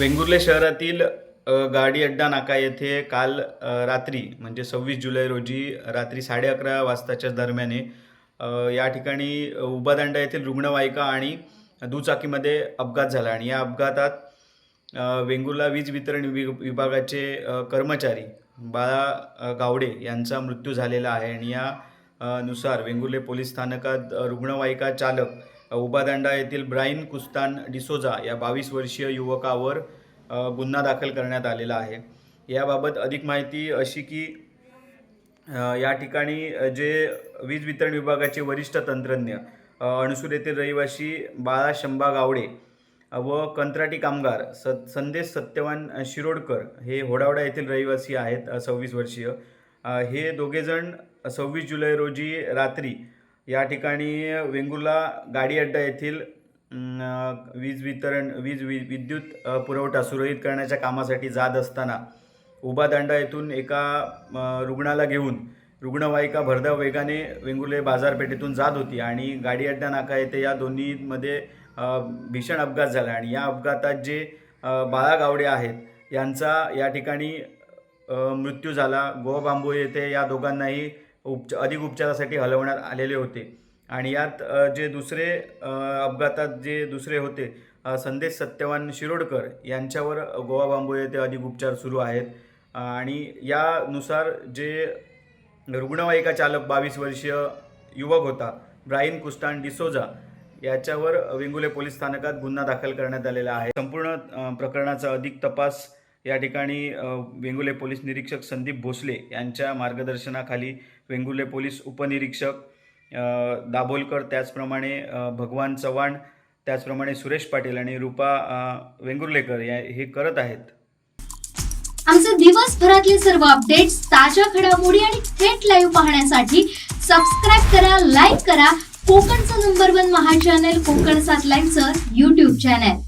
वेंगुर्ले शहरातील गाडी अड्डा नाका येथे काल रात्री म्हणजे सव्वीस जुलै रोजी रात्री साडे अकरा वाजताच्या दरम्याने या ठिकाणी उबादांडा उभादांडा येथील रुग्णवाहिका आणि दुचाकीमध्ये अपघात झाला आणि या अपघातात वेंगुर्ला वीज वितरण वि विभागाचे कर्मचारी बाळा गावडे यांचा मृत्यू झालेला आहे आणि या नुसार वेंगुर्ले पोलीस स्थानकात रुग्णवाहिका चालक उबादांडा येथील ब्राईन कुस्तान डिसोजा या बावीस वर्षीय युवकावर गुन्हा दाखल करण्यात आलेला आहे. याबाबत अधिक माहिती अशी की या ठिकाणी जे वीज वितरण विभागाचे वरिष्ठ तंत्रज्ञ अणसूर येथील रहिवासी बाळा शंभा गावडे व कंत्राटी कामगार स संदेश सत्यवान शिरोडकर हे होडावडा येथील रहिवासी आहेत सव्वीस वर्षीय. हे दोघेजण सव्वीस जुलै रोजी रात्री या ठिकाणी वेंगुर्ला गाडी अड्डा येथील वीज वितरण वीज वि विद्युत पुरवठा सुरळीत करण्याच्या कामासाठी जात असताना उभादांडा येथून एका रुग्णाला घेऊन रुग्णवाहिका भरधाव वेगाने वेंगुर्ले बाजारपेठेतून जात होती आणि गाडी अड्डा नाका येथे या दोन्हीमध्ये भीषण अपघात झाला आणि या अपघातात जे बाळा गावडे आहेत यांचा या ठिकाणी मृत्यू झाला. गोवा बांबू येथे या दोघांनाही उपच अधिक उपचारासाठी हलवण्यात आलेले होते. आणि यात जे दुसरे अपघातात जे दुसरे होते संदेश सत्यवान शिरोडकर यांच्यावर गोवा बांबू येथे अधिक उपचार सुरू आहेत. आणि यानुसार जे रुग्णवाहिका चालक बावीस वर्षीय युवक होता ब्राईन कुस्टान डिसोजा याच्यावर वेंगुले पोलीस स्थानकात गुन्हा दाखल करण्यात आलेला आहे. संपूर्ण प्रकरणाचा अधिक तपास या ठिकाणी वेंगुले पोलीस निरीक्षक संदीप भोसले यांच्या मार्गदर्शनाखाली वेंगुले पोलीस उपनिरीक्षक दाभोलकर त्याचप्रमाणे भगवान चव्हाण त्याचप्रमाणे सुरेश पाटील आणि रूपा वेंगुर्लेकर या हे करत आहेत. आमचे दिवसभरातले सर्व अपडेट्स ताज्या घडामोडी आणि थेट लाईव्ह पाहण्यासाठी सबस्क्राईब करा लाईक करा. कोकणचं नंबर वन महा चॅनल कोकण सात लाईनचं युट्यूब चॅनल